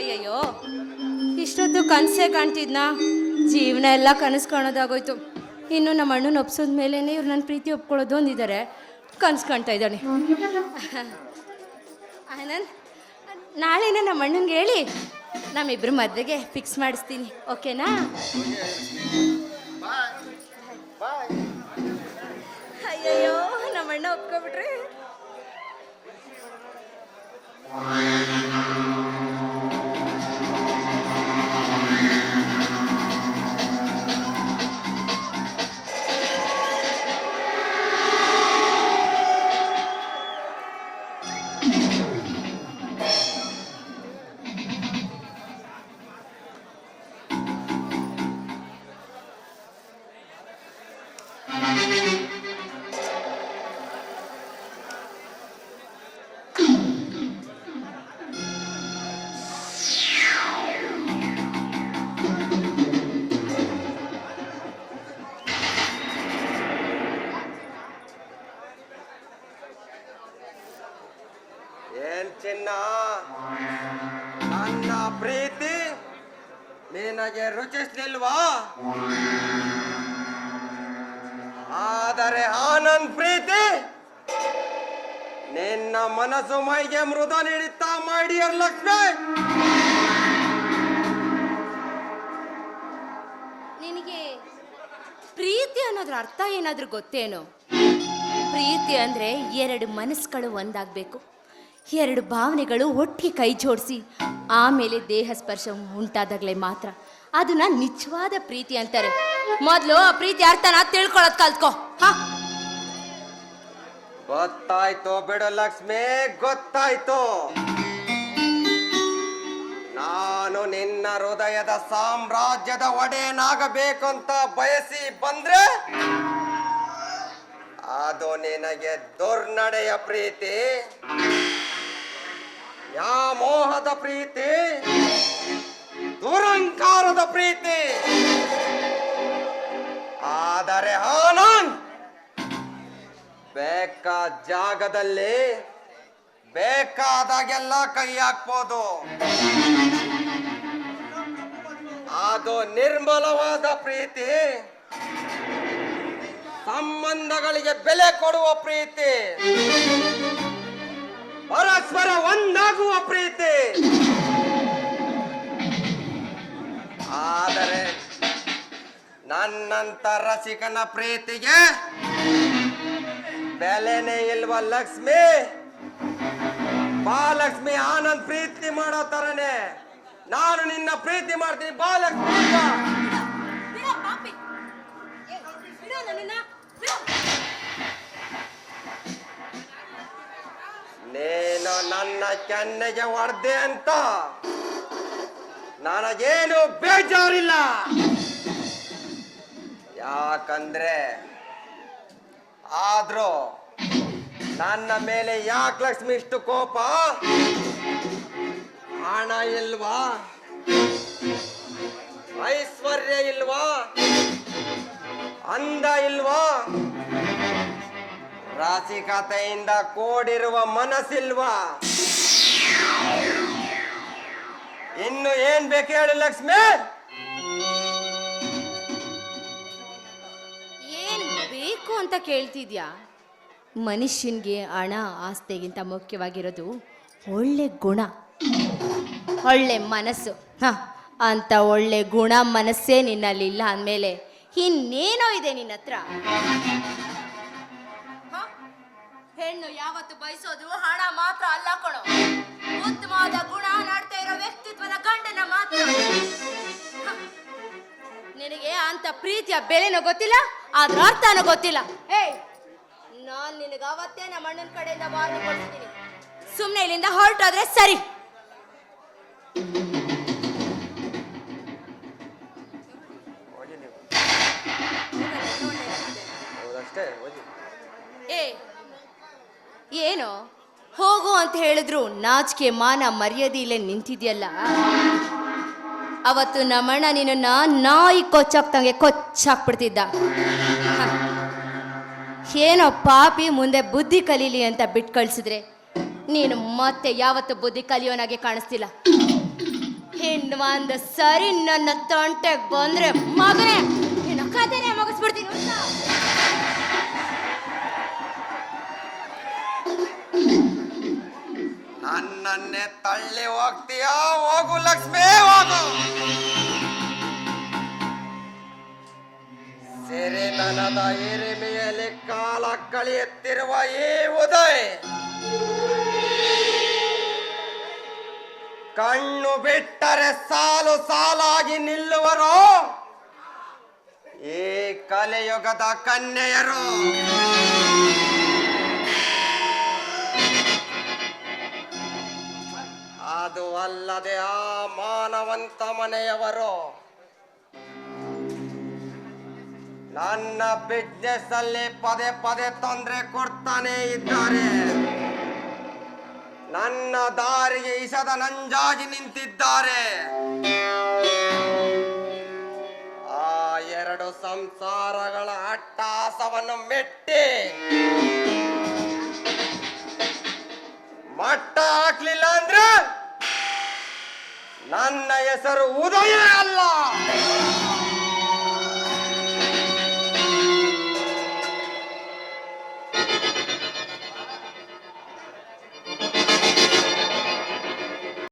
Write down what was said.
ಅಯ್ಯಯ್ಯೋ ಇಷ್ಟೊತ್ತು ಕನಸೇ ಕಾಣ್ತಿದ್ನಾ? ಜೀವನ ಎಲ್ಲ ಕನಸು ಕಾಣೋದಾಗೋಯ್ತು. ಇನ್ನು ನಮ್ಮ ಅಣ್ಣನ ಒಪ್ಸೋದ ಮೇಲೆ ಇವ್ರು ನನ್ನ ಪ್ರೀತಿ ಒಪ್ಕೊಳ್ಳೋದು ಅಂದಿದ್ದಾರೆ. ಕನಸು ಕಾಣ್ತಾ ಇದ್ದಾನೆ. ಆನಂದ್ ನಾಳೆನೇ ನಮ್ಮ ಅಣ್ಣಂಗೆ ಹೇಳಿ. ನಮ್ಮಿಬ್ರು ಮದುವೆಗೆ ಫಿಕ್ಸ್ ಮಾಡಿಸ್ತೀನಿ. ಓಕೆನಾ? ಅಯ್ಯಯ್ಯೋ ನಮ್ಮ ಅಣ್ಣ ಒಪ್ಕೊಬಿಟ್ರೆ. ಏನ್ ಚಿನ್ನ? ನನ್ನ ಪ್ರೀತಿ ನಿನಗೆ ರುಚಿಸ್ಲಿಲ್ವಾ? ಆದರೆ ಆನಂದ್ ಪ್ರೀತಿ, ನಿನ್ನ ಮನಸ್ಸು ಮೈಗೆ ಮೃದ ನೀಡುತ್ತಾ ಮಾಡಿಯರ್ ಲಕ್ಷ್ಮಿ. ನಿನಗೆ ಪ್ರೀತಿ ಅನ್ನೋದ್ರ ಅರ್ಥ ಏನಾದ್ರೂ ಗೊತ್ತೇನು? ಪ್ರೀತಿ ಅಂದ್ರೆ ಎರಡು ಮನಸ್ಸುಗಳು ಒಂದಾಗಬೇಕು. ಎರಡು ಭಾವನೆಗಳು ಒಟ್ಟಿಗೆ ಕೈ ಜೋಡಿಸಿ, ಆಮೇಲೆ ದೇಹ ಸ್ಪರ್ಶ ಉಂಟಾದಾಗಲೇ ಮಾತ್ರ. ಅದನ್ನ ನಿಜವಾದ ಪ್ರೀತಿ ಅಂತಾರೆ. ಮೊದಲು ಆ ಪ್ರೀತಿ ಅರ್ಥನ ತಿಳ್ಕೊಳ್ಳೋದು ಕಲ್ತ್ಕೋ. ಹಾ. ಗೊತ್ತಾಯ್ತು ಬಿಡು ಲಕ್ಷ್ಮಿ, ಗೊತ್ತಾಯ್ತು. ನಾನು ನಿನ್ನ ಹೃದಯದ ಸಾಮ್ರಾಜ್ಯದ ಒಡೆಯನಾಗಬೇಕು ಅಂತ ಬಯಸಿ ಬಂದ್ರೆ, ಅದು ನಿನಗೆ ದುರ್ನಡೆಯ ಪ್ರೀತಿ. ಯಾ ಮೋಹದ ಪ್ರೀತಿ. ದುರಂಕಾರದ ಪ್ರೀತಿ. ಆದರೆ ಆನಂದ್ ಬೇಕಾದ ಜಾಗದಲ್ಲಿ ಬೇಕಾದಾಗೆಲ್ಲ ಕೈ ಹಾಕ್ಬೋದು. ಅದು ನಿರ್ಮಲವಾದ ಪ್ರೀತಿ. ಸಂಬಂಧಗಳಿಗೆ ಬೆಲೆ ಕೊಡುವ ಪ್ರೀತಿ. ಪರಸ್ಪರ ಒಂದಾಗುವ ಪ್ರೀತಿ. ಆದರೆ ನನ್ನಂತ ರಸಿಕನ ಪ್ರೀತಿಗೆ ಬೆಲೆನೇ ಇಲ್ವ ಲಕ್ಷ್ಮಿ? ಬಾ ಲಕ್ಷ್ಮಿ ಆನಂದ್ ಪ್ರೀತಿ ಮಾಡೋ ತರನೇ. ನಾನು ನಿನ್ನ ಪ್ರೀತಿ ಮಾಡ್ತೀನಿ ಬಾ ಲಕ್ಷ್ಮಿ ಬಾ. ನೀನು ನನ್ನ ಕೆನ್ನೆಗೆ ಹೊಡೆದೆ ಅಂತ. ನನಗೇನು ಬೇಜಾರಿಲ್ಲ. ಯಾಕಂದ್ರೆ ಆದ್ರೂ ನನ್ನ ಮೇಲೆ ಯಾಕೆ ಲಕ್ಷ್ಮಿ ಇಷ್ಟು ಕೋಪ? ಹಣ ಇಲ್ವಾ? ಐಶ್ವರ್ಯ ಇಲ್ವಾ? ಅಂದ ಇಲ್ವಾ? ರಾಸಿಕತೆಯಿಂದ ಕೋಡಿರುವ ಮನಸ್ಸಿಲ್ವಾ? ಇನ್ನು ಏನ್ ಬೇಕು ಹೇಳು ಲಕ್ಷ್ಮಿ. ಏನ್ ಬೇಕು ಅಂತ ಕೇಳ್ತಿದ್ಯಾ? ಮನುಷ್ಯನ್ಗೆ ಹಣ, ಆಸ್ತಿಗಿಂತ ಮುಖ್ಯವಾಗಿರೋದು ಒಳ್ಳೆ ಗುಣ. ಒಳ್ಳೆ ಮನಸ್ಸು. ಹ, ಅಂತ ಒಳ್ಳೆ ಗುಣ ಮನಸ್ಸೇ ನಿನ್ನಲ್ಲಿ ಇಲ್ಲ ಅಂದಮೇಲೆ ಇನ್ನೇನೋ ಇದೆ ನಿನ್ನ ಹತ್ರ? ಹೆಣ್ಣು ಯಾವತ್ತು ಬಯಸೋದು ಹಣ ಮಾತ್ರ ಅಲ್ಲ ಕಣೋ. ಉತ್ತಮವಾದ ಗುಣ ಪ್ರೀತಿಯ ಬೆಲೆನೋ ಗೊತ್ತಿಲ್ಲ ಅದ್ರ ಅರ್ಥನೂ ಗೊತ್ತಿಲ್ಲ. ಏಯ್ ನಾನ್ ನಿನಗೆ ಅವತ್ತೇ ನಮ್ಮ ಅಣ್ಣನ ಕಡೆಯಿಂದ ವಾರ್ನಿಂಗ್ ಕೊಡ್ತೀನಿ. ಸುಮ್ಮನೆ ಇಲ್ಲಿಂದ ಹೊರಟೋದ್ರೆ ಸರಿ. ಏ ಏನು? ಹೋಗು ಅಂತ ಹೇಳಿದ್ರು ನಾಚಿಕೆ ಮಾನ ಮರ್ಯಾದೆ ಇಲ್ಲೇ ನಿಂತಿದ್ಯಲ್ಲ? ಅವತ್ತು ನಮ್ಮಣ್ಣ ನಿನ್ನ ನಾಯಿ ಕೊಚ್ಚಾಕ್ತಂಗೆ ಕೊಚ್ಚಾಕ್ಬಿಡ್ತಿದ್ದ. ಏನೋ ಪಾಪಿ ಮುಂದೆ ಬುದ್ಧಿ ಕಲೀಲಿ ಅಂತ ಬಿಟ್ಟು ಕಳ್ಸಿದ್ರೆ ನೀನು ಮತ್ತೆ ಯಾವತ್ತು ಬುದ್ಧಿ ಕಲಿಯೋನಾಗೆ ಕಾಣಿಸ್ತಿಲ್ಲ ಇನ್ನು ಒಂದು ಸರಿ ನನ್ನ ತೊಂಟೆಗ್ ಬಂದ್ರೆ ಮಗನೇ, ನಿನ್ನ ಮುಗಿಸ್ಬಿಡ್ತೀನಿ? ನನ್ನನ್ನೇ ತಳ್ಳಿ ಹೋಗ್ತೀಯಾ ಹೋಗು ಲಕ್ಷ್ಮೇ, ಹೋಗು ಸಿರಿತನದ ಎರಿಮೆಯಲ್ಲಿ ಕಾಲ ಕಳೆಯುತ್ತಿರುವ ಈ ಉದಯ. ಕಣ್ಣು ಬಿಟ್ಟರೆ ಸಾಲು ಸಾಲಾಗಿ ನಿಲ್ಲುವರು. ಈ ಕಲಿಯುಗದ ಕನ್ಯೆಯರು. ಅದು ಅಲ್ಲದೆ ಆ ಮಾನವಂತ ಮನೆಯವರು. ನನ್ನ ಬಿಸ್ನೆಸ್ ಅಲ್ಲಿ ಪದೇ ಪದೇ ತೊಂದರೆ ಕೊಡ್ತಾನೆ ಇದ್ದಾರೆ. ನನ್ನ ದಾರಿಗೆ ಇಸದ ನಂಜಾಗಿ ನಿಂತಿದ್ದಾರೆ. ಆ ಎರಡು ಸಂಸಾರಗಳ ಅಟ್ಟಾಸವನ್ನು ಮೆಟ್ಟಿ ಮಟ್ಟ ಹಾಕ್ಲಿಲ್ಲ ಅಂದ್ರೆ ನನ್ನ ಹೆಸರು ಉದಯ ಅಲ್ಲ.